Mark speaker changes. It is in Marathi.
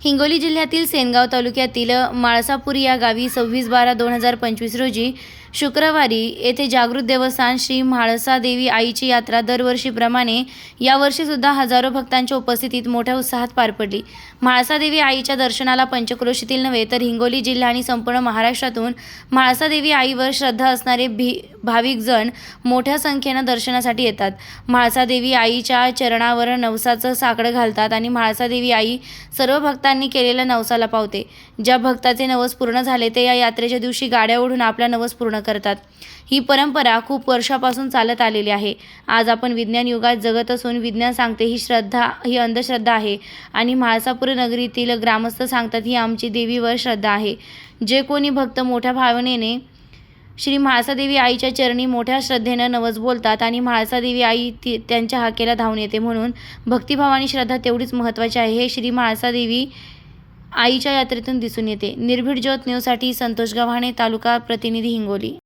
Speaker 1: हिंगोली जिल्ह्यातील सेनगाव तालुक्यातील माळसापुरी या गावी सव्वीस बारा दोन हजार पंचवीस रोजी शुक्रवारी येथे जागृत देवस्थान श्री म्हाळसादेवी आईची यात्रा दरवर्षीप्रमाणे यावर्षीसुद्धा हजारो भक्तांच्या उपस्थितीत मोठ्या उत्साहात पार पडली. म्हाळसादेवी आईच्या दर्शनाला पंचक्रोशीतील नव्हे तर हिंगोली जिल्हा आणि संपूर्ण महाराष्ट्रातून म्हाळसा देवी आईवर श्रद्धा असणारे भी भाविकजण मोठ्या संख्येनं दर्शनासाठी येतात. म्हाळसादेवी आईच्या चरणावर नवसाचं साकडं घालतात आणि म्हाळसादेवी आई सर्व भक्तांनी केलेल्या नवसाला पावते. ज्या भक्ताचे नवस पूर्ण झाले ते या यात्रेच्या दिवशी गाड्या ओढून आपला नवस पूर्ण करतात. ही परंपरा खूप वर्षापासून चालत आलेली आहे. आज आपण विज्ञान युगात जगत असून विज्ञान सांगते ही श्रद्धा ही अंधश्रद्धा आहे. आणि म्हाळसापूर नगरीतील ग्रामस्थ सांगतात ही आमची देवीवर श्रद्धा आहे. जे कोणी भक्त मोठ्या भावनेने श्री म्हाळसादेवी आईच्या चरणी मोठ्या श्रद्धेनं नवस बोलतात आणि म्हाळसादेवी आई ती त्यांच्या हाकेला धावून येते म्हणून भक्तिभाव आणि श्रद्धा तेवढीच महत्त्वाची आहे हे श्री म्हाळसादेवी आईच्या यात्रेतून दिसून येते. निर्भीड ज्योत न्यूजसाठी संतोष गव्हाणे तालुका प्रतिनिधी हिंगोली.